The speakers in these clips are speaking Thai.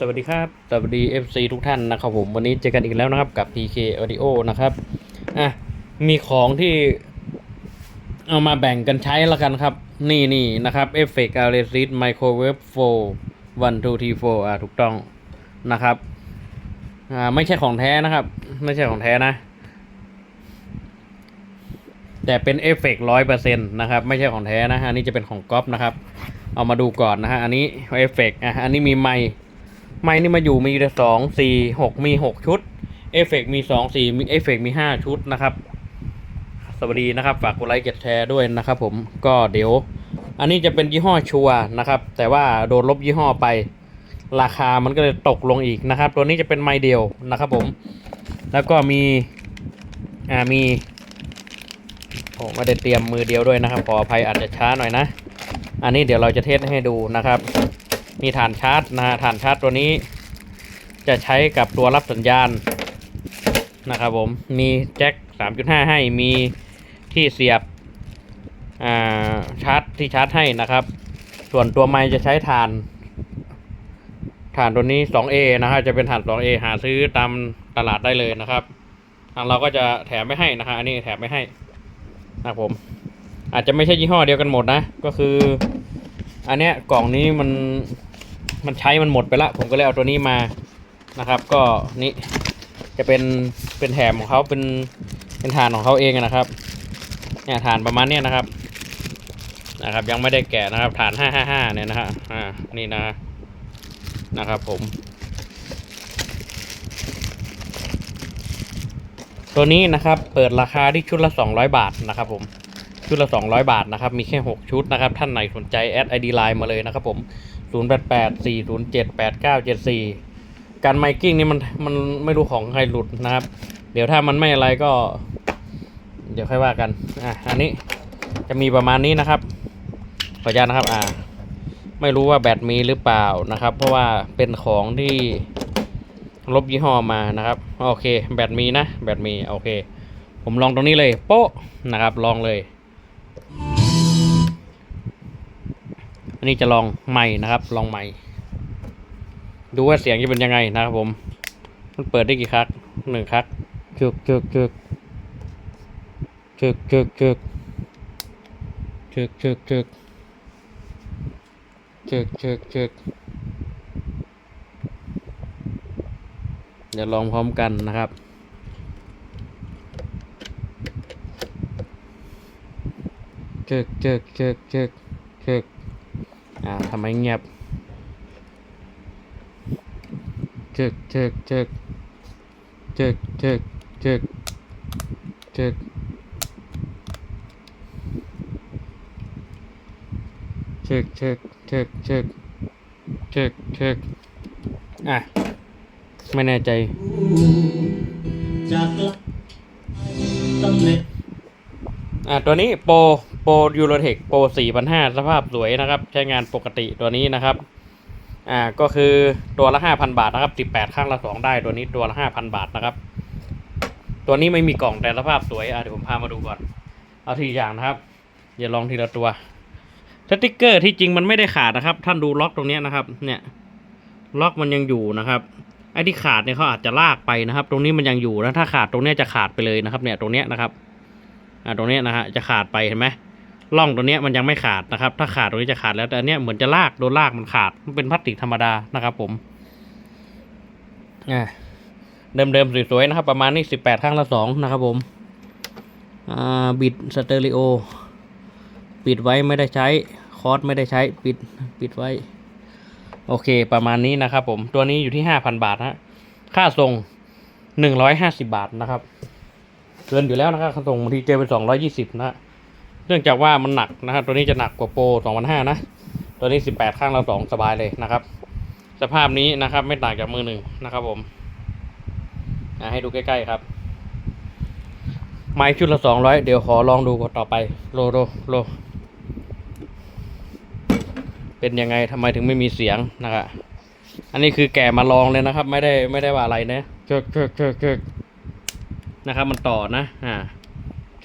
สวัสดีครับสวัสดี FC ทุกท่านนะครับผมวันนี้เจอกันอีกแล้วนะครับกับ PK Audio นะครับอะมีของที่เอามาแบ่งกันใช้แล้วกันครับ นี่นี่นะครับ Effect a r e s i s Microwave 4 1 2 3 4อะถูกต้องนะครับอ่าไม่ใช่ของแท้นะครับ ไม่ใช่ของแท้นะ แต่เป็นเอฟเฟกต์ร้อยเปอร์เซ็นต์นะครับ ไม่ใช่ของแท้นะฮะอันนี้จะเป็นของก๊อฟนะครับ เอามาดูก่อนนะฮะอันนี้เอฟเฟกต์อะอันนี้มีไมค์ ไมค์นี่มาอยู่มีแต่สองสี่หกมีหกชุด เอฟเฟกมีสองสี่มีเอฟเฟกมีห้าชุดนะครับ สวัสดีนะครับ ฝากกดไลค์กดแชร์ด้วยนะครับผมก็เดี๋ยว อันนี้จะเป็นยี่ห้อชัวนะครับ แต่ว่าโดนลบยี่ห้อไป ราคามันก็เลยตกลงอีกนะครับ ตัวนี้จะเป็นไมค์เดียวนะครับผม แล้วก็มีอ่ามีโอ้ไม่ได้เตรียมมือเดียวด้วยนะครับ ขออภัยอาจจะช้าหน่อยนะ อันนี้เดี๋ยวเราจะเทสให้ดูนะครับ มีฐานชาร์จนะฮะฐานชาร์จตัวนี้ จะใช้กับตัวรับสัญญาณนะครับผม มีแจ็ค 3.5 ให้ มีที่เสียบาชาร์จที่ชาร์จให้นะครับ ส่วนตัวไมค์จะใช้ฐานฐานตัวนี้ 2A นะครับจะเป็นฐาน 2A หาซื้อตามตลาดได้เลยนะครับ ทางเราก็จะแถมไม่ให้นะฮะ อันนี้แถมไม่ให้นะครับผม อาจจะไม่ใช่ยี่ห้อเดียวกันหมดนะ ก็คือ อันเนี้ยกล่องนี้มัน มันใช้มันหมดไปละ ผมก็เลยเอาตัวนี้มานะครับ ก็นี่จะเป็นเป็นแถมของเขาเป็นเป็นฐานของเขาเองนะครับเนี่ยฐานประมาณเนี้ยนะครับนะครับ ยังไม่ได้แกะนะครับฐาน555เนี่ยนะฮะอ่านี่นะนะครับผม ตัวนี้นะครับเปิดราคาที่ชุดละ 200 บาทนะครับผมชุดละ 200 บาทนะครับ มีแค่ 6 ชุดนะครับ ท่านไหนสนใจแอดไอดีไลน์มาเลยนะครับผม 088 407 8974การไมกิ้งนี่มันมันไม่รู้ของใครหลุดนะครับ เดี๋ยวถ้ามันไม่อะไรก็ เดี๋ยวค่อยว่ากันอะอันนี้จะมีประมาณนี้นะครับขออนุญาตนะครับอ่าไม่รู้ว่าแบตมีหรือเปล่านะครับ เพราะว่าเป็นของที่ลบยี่ห้อมานะครับโอเค แบตมีนะ แบตมีโอเค ผมลองตรงนี้เลย โป๊ะนะครับ ลองเลย นนี้จะลองใหม่นะครับ ลองใหม่ ดูว่าเสียงจะเป็นยังไงนะครับผม มันเปิดได้กี่ครั้งหนึ่งครั้งจึกจึกจึกจึกจึกจึกจึกจึกจึกจึกจึกจึกเดี๋ยวลองพร้อมกันนะครับเจิกเจิกเจิกเจิกเจิก อ่าทำไมเงียบเจิกเจิกเจิกเจิกเจิกเจิกเจิกเจิกเจิกเจิกเจิกเจิกเจิกอะ ไม่แน่ใจจากตำแหน่งอ่าตัวนี้โปร โปรยูโรเทคโปรสี่พันห้าสภาพสวยนะครับ ใช้งานปกติตัวนี้นะครับ อ่า ก็คือตัวละห้าพันบาทนะครับสิบแปดข้างละสองได้ ตัวนี้ตัวละห้าพันบาทนะครับ ตัวนี้ไม่มีกล่องแต่สภาพสวย อะเดี๋ยวผมพามาดูก่อน เอาทีอย่างนะครับ อย่าลองทีละตัว สติกเกอร์ที่จริงมันไม่ได้ขาดนะครับ ท่านดูล็อกตรงนี้นะครับ เนี่ย ล็อกมันยังอยู่นะครับ ไอ้ที่ขาดเนี่ยเขาอาจจะลากไปนะครับ ตรงนี้มันยังอยู่นะ ถ้าขาดตรงเนี้ยจะขาดไปเลยนะครับ เนี่ย ตรงเนี้ยนะครับ อ่า ตรงเนี้ยนะฮะ จะขาดไปเห็นไหม ร่องตรงเนี้มันยังไม่ขาดนะครับ ถ้าขาดตรงนี้จะขาดแล้วแต่อันเนี้ยเหมือนจะลากโดนลากมันขาด มันเป็นพลาสติกธรรมดานะครับ ผมอ่าเดิมๆสวยๆนะครับ ประมาณนี้สิบแปดข้างละสองนะครับ ผมอ่าบิดสเตอริโอปิดไว้ไม่ได้ใช้คอร์สไม่ได้ใช้ปิดปิดไว้ โอเค ประมาณนี้นะครับ ผมตัวนี้อยู่ที่ห้าพันบาทฮะค่าส่งหนึ่งร้อยห้าสิบบาทนะครับเกินอยู่แล้วนะครับขนส่งบางทีเจอเป็นสองร้อยยี่สิบนะ เนื่องจากว่ามันหนักนะครับ ตัวนี้จะหนักกว่าโปรสองพันห้านะ ตัวนี้สิบแปดข้างเราสองสบายเลยนะครับ สภาพนี้นะครับไม่ต่างจากมือหนึ่งนะครับผมให้ดูใกล้ๆครับ ไม้ชุดละสองร้อยเดี๋ยวขอลองดูต่อไป โลโลโล เป็นยังไงทำไมถึงไม่มีเสียงนะครับอันนี้คือแกะมาลองเลยนะครับ ไม่ได้ไม่ได้ว่าอะไรนะเกิกเกิกเกิกเกิกนะครับ มันต่อนะ อ่า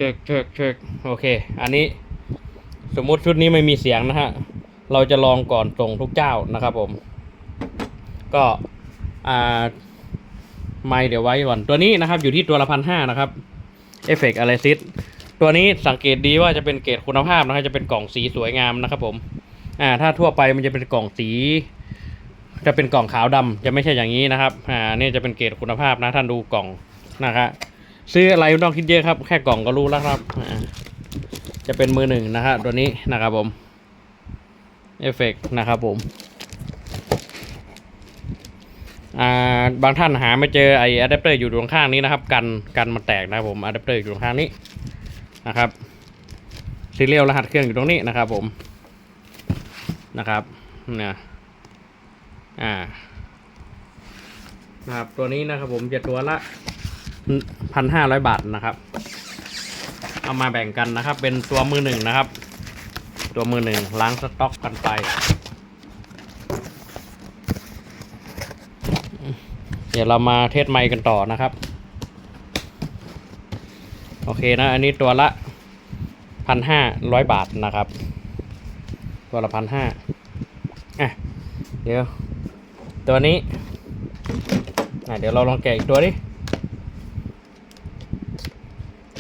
ชิกเชิกเชิกโอเค อันนี้สมมุติชุดนี้ไม่มีเสียงนะฮะ เราจะลองก่อนส่งทุกเจ้านะครับผม ก็อ่าไม่เดี๋ยวไว้ก่อนตัวนี้นะครับ อยู่ที่ตัวละพันห้านะครับเอฟเฟกอะไรซิสตัวนี้สังเกตดีว่าจะเป็นเกรดคุณภาพนะครับจะเป็นกล่องสีสวยงามนะครับผมอ่าถ้าทั่วไปมันจะเป็นกล่องสี จะเป็นกล่องขาวดำจะไม่ใช่อย่างนี้นะครับอ่านี่จะเป็นเกรดคุณภาพนะท่านดูกล่องนะครับ ซื้ออะไรไม่ต้องคิดเยอะครับ แค่กล่องก็รู้แล้วครับ จะเป็นมือหนึ่งนะครับตัวนี้นะครับผมเอฟเฟกนะครับผมอ่าบางท่านหาไม่เจอไออะแดปเตอร์อยู่ตรงข้างนี้นะครับ กันกันมันแตกนะครับผมอะแดปเตอร์อยู่ตรงข้างนี้นะครับซีเรียลรหัสเครื่องอยู่ตรงนี้นะครับผมนะครับเนี่ยอ่านะครับตัวนี้นะครับผมจะตัวละ พันห้าร้อยบาทนะครับ เอามาแบ่งกันนะครับ เป็นตัวมือหนึ่งนะครับ ตัวมือหนึ่งล้างสต็อกกันไป เดี๋ยวเรามาเทสไมค์กันต่อนะครับ โอเคนะ อันนี้ตัวละพันห้าร้อยบาทนะครับ ตัวละพันห้าอะเดี๋ยว ตัวนี้อะเดี๋ยวเราลองแกะอีกตัวดิ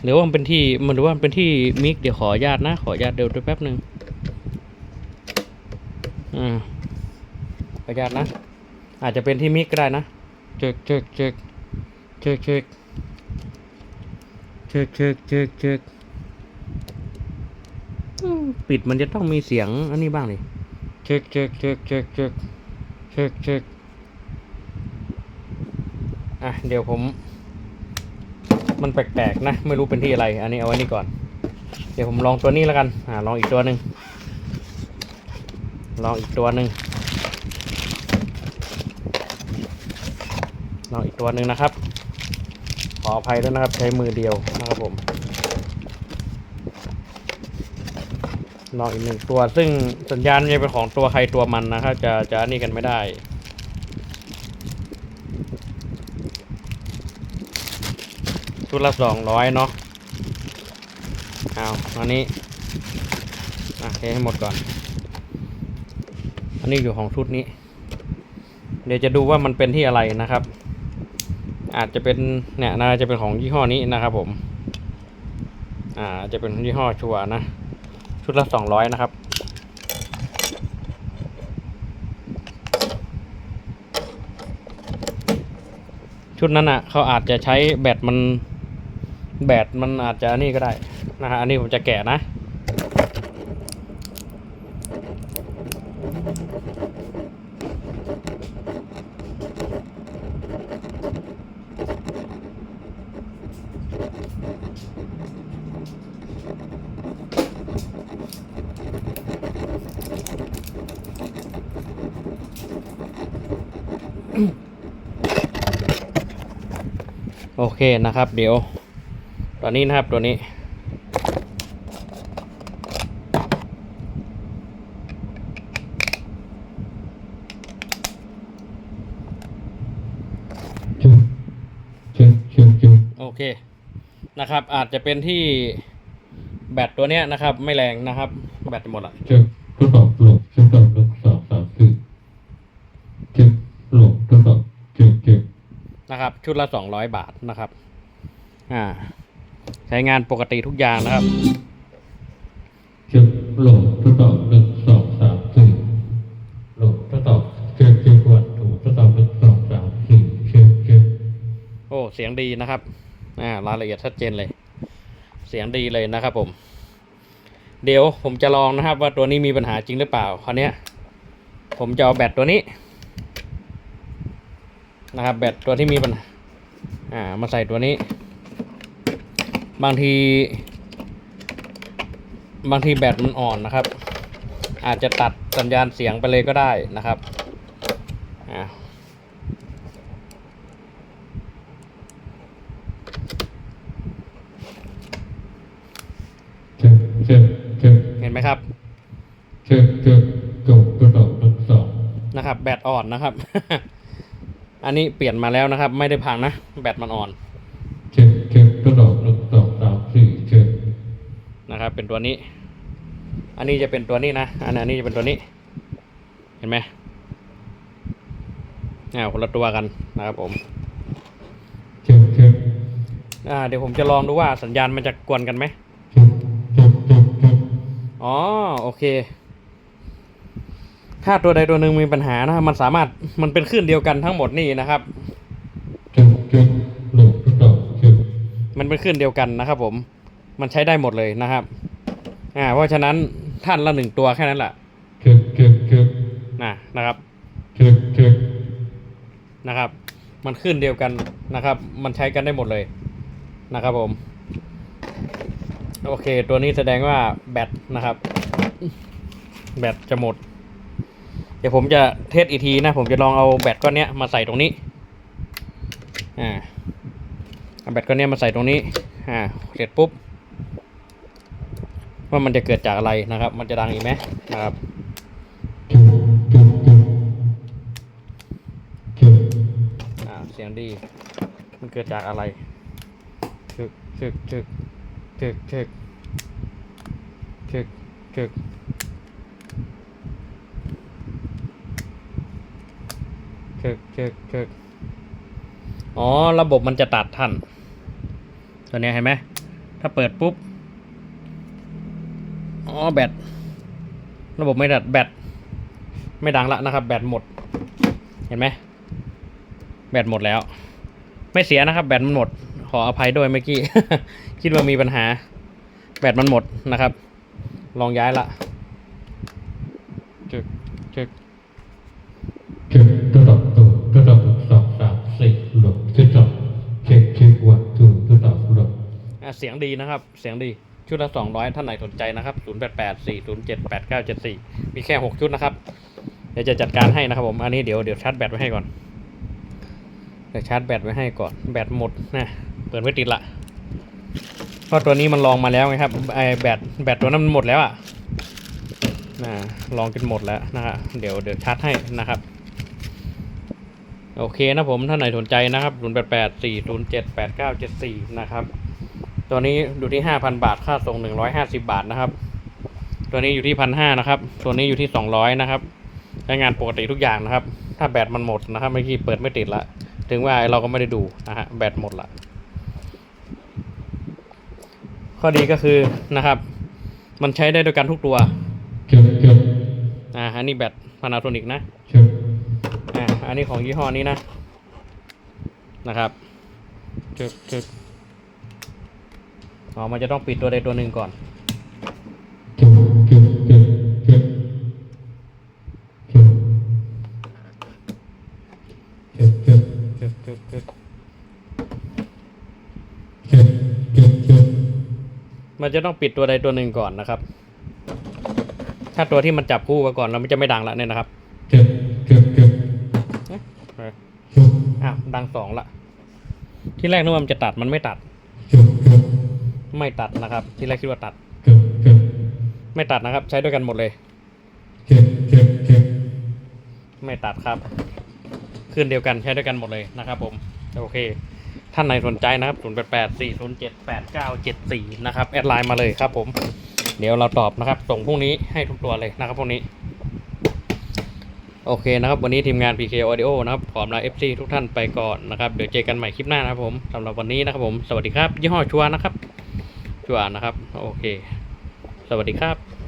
หรือว่ามันเป็นที่มันหรือว่ามันเป็นที่มิกเดี๋ยวขอญาตนะ ขอญาตเดี๋ยวแป๊บหนึ่งอืมขอญาตนะ อาจจะเป็นที่มิกก็ได้นะเช็คเช็คเช็คเช็คเช็คเช็คเช็คเช็คเช็คปิดมันจะต้องมีเสียงอันนี้บ้างดิเช็คเช็คเช็คเช็คเช็คเช็คเช็คอะเดี๋ยวผม มันแปลกๆนะ ไม่รู้เป็นที่อะไร อันนี้เอาไว้นี่ก่อน เดี๋ยวผมลองตัวนี้แล้วกันอ่าลองอีกตัวหนึ่งลองอีกตัวหนึ่งลองอีกตัวหนึ่งนะครับ ขออภัยด้วยนะครับใช้มือเดียวนะครับผมลองอีกหนึ่งตัว ซึ่งสัญญาณจะเป็นของตัวใครตัวมันนะครับ จะจะนี่กันไม่ได้ ชุดละสองร้อยเนาะเอาอันนี้อะเทให้หมดก่อน อันนี้อยู่ของชุดนี้ เดี๋ยวจะดูว่ามันเป็นที่อะไรนะครับ อาจจะเป็นเนี่ยน่าจะเป็นของยี่ห้อนี้นะครับผมอ่าจะเป็นยี่ห้อชัวนะ ชุดละสองร้อยนะครับชุดนั้นอะเขาอาจจะใช้แบตมัน แบตมันอาจจะนี่ก็ได้นะฮะอันนี้ผมจะแกะนะ โอเคนะครับ เดี๋ยว ตัวนี้นะครับตัวนี้จุ๊บจุ๊บจุ๊บจุ๊บโอเคนะครับ อาจจะเป็นที่แบตตัวเนี้ยนะครับ ไม่แรงนะครับ แบตหมดละจุ๊บทดสอบหลบทดสอบหลบสองสามสี่จุ๊บหลบทดสอบจุ๊บจุ๊บนะครับ ชุดละสองร้อยบาทนะครับ อ่าใช้งานปกติทุกอย่างนะครับจุ๊บหลบทดสอบหนึ่งสองสามสี่หลบทดสอบจุ๊บจุ๊บวัดถูกทดสอบหนึ่งสองสามสี่จุ๊บจุ๊บโอ้เสียงดีนะครับอ่ารายละเอียดชัดเจนเลย เสียงดีเลยนะครับผม เดี๋ยวผมจะลองนะครับ ว่าตัวนี้มีปัญหาจริงหรือเปล่าคราวเนี้ย ผมจะเอาแบตตัวนี้ นะครับ แบตตัวที่มีปัญหาอ่ามาใส่ตัวนี้ บางที บางทีแบตมันอ่อนนะครับ อาจจะตัดสัญญาณเสียงไปเลยก็ได้นะครับอ่าเห็นไหมครับจุ๊บจุ๊บจุ๊บทดสอบหนึ่งสองนะครับ แบตอ่อนนะครับ อันนี้เปลี่ยนมาแล้วนะครับ ไม่ได้พังนะ แบตมันอ่อน นะครับ เป็นตัวนี้ อันนี้จะเป็นตัวนี้นะอันอันนี้จะเป็นตัวนี้ เห็นไหมอ่าคนละตัวกันนะครับผมเช็คเช็คอ่าเดี๋ยวผมจะลองดูว่าสัญญาณมันจะกวนกันไหมเช็คเช็คเช็คเช็คอ๋อโอเค ถ้าตัวใดตัวหนึ่งมีปัญหานะครับมันสามารถมันเป็นคลื่นเดียวกันทั้งหมดนี่นะครับเช็คเช็คโหลดทดสอบเช็คมันเป็นคลื่นเดียวกันนะครับผม มันใช้ได้หมดเลยนะครับอ่าเพราะฉะนั้นท่านละหนึ่งตัวแค่นั้นแหละเช็คเช็คเช็คนะนะครับเช็คเช็คนะครับ มันขึ้นเดียวกันนะครับ มันใช้กันได้หมดเลยนะครับผม โอเค ตัวนี้แสดงว่าแบตนะครับ แบตจะหมด เดี๋ยวผมจะเทสอีกทีนะ ผมจะลองเอาแบตก้อนเนี้ยมาใส่ตรงนี้ อ่าเอาแบตก้อนเนี้ยมาใส่ตรงนี้ อ่า เสร็จปุ๊บ ว่ามันจะเกิดจากอะไรนะครับ มันจะดังอีกไหมนะครับเสียงดี มันเกิดจากอะไรชึกชึกชึกชึกชึกชึกชึกชึกชึกชึกอ๋อ ระบบมันจะตัดทันตัวนี้เห็นไหม ถ้าเปิดปุ๊บ อ๋อแบตระบบไม่ตัดแบตไม่ดังละนะครับ แบตหมด เห็นไหมแบตหมดแล้ว ไม่เสียนะครับ แบตมันหมด ขออภัยด้วยเมื่อกี้ คิดว่ามีปัญหา แบตมันหมดนะครับ ลองย้ายละจึกจึกเช็คทดสอบตัวทดสอบสองสามสี่หลดทดสอบเช็คเช็ควันทูทดสอบหลดอะเสียงดีนะครับ เสียงดี ชุดละสองร้อยท่านไหนสนใจนะครับศูนย์แปดแปดสี่ศูนย์เจ็ดแปดเก้าเจ็ดสี่มีแค่หกชุดนะครับ เดี๋ยวจะจัดการให้นะครับผม อันนี้เดี๋ยวเดี๋ยวชาร์จแบตไว้ให้ก่อน เดี๋ยวชาร์จแบตไว้ให้ก่อน แบตหมดนะ เปิดไม่ติดละ เพราะตัวนี้มันลองมาแล้วไงครับ ไอแบตแบตตัวนั้นมันหมดแล้วอะนะลองจนหมดแล้วนะฮะเดี๋ยวเดี๋ยวชาร์จให้นะครับโอเคนะผม ถ้าไหนสนใจนะครับ 0 8 8 4 0 7 8 9 7 4 นะครับ ตัวนี้อยู่ที่5,000บาท ค่าส่ง150บาทนะครับ ตัวนี้อยู่ที่1,500นะครับ ตัวนี้อยู่ที่200นะครับใช้งานปกติทุกอย่างนะครับ ถ้าแบตมันหมดนะครับเมื่อกี้เปิดไม่ติดละ ถึงว่าเราก็ไม่ได้ดูนะฮะแบตหมดละ ข้อดีก็คือนะครับ มันใช้ได้ด้วยกันทุกตัวเช็คเช็คอ่าอันนี้แบต Panasonic นะเช็คอ่าอันนี้ของยี่ห้อนี้นะนะครับจึกจึก อ๋อ มันจะต้องปิดตัวใดตัวหนึ่งก่อน มันจะต้องปิดตัวใดตัวหนึ่งก่อนนะครับ ถ้าตัวที่มันจับคู่กันก่อนแล้วมันจะไม่ดังละเนี่ยนะครับเช็คเช็คเช็คเอ๊ะเออเช็คอ้าวดังสองละ ที่แรกนึกว่ามันจะตัดมันไม่ตัด ไม่ตัดนะครับ ที่แรกคิดว่าตัดเช็คเช็คไม่ตัดนะครับ ใช้ด้วยกันหมดเลยเช็คเช็คเช็คไม่ตัดครับคืนเดียวกันใช้ด้วยกันหมดเลยนะครับ ผมโอเค ท่านไหนสนใจนะครับ 0 8 8 4 0 7 8 9 7 4 นะครับแอดไลน์มาเลยครับผมเดี๋ยวเราตอบนะครับ ส่งพรุ่งนี้ให้ทุกตัวเลยนะครับพรุ่งนี้ โอเคนะครับ วันนี้ทีมงาน PK Audio นะครับขอลา FC ทุกท่านไปก่อนนะครับ เดี๋ยวเจอกันใหม่คลิปหน้านะครับผมสำหรับวันนี้นะครับผม สวัสดีครับ ยี่ห้อชัวนะครับ กว่านะครับ โอเค สวัสดีครับ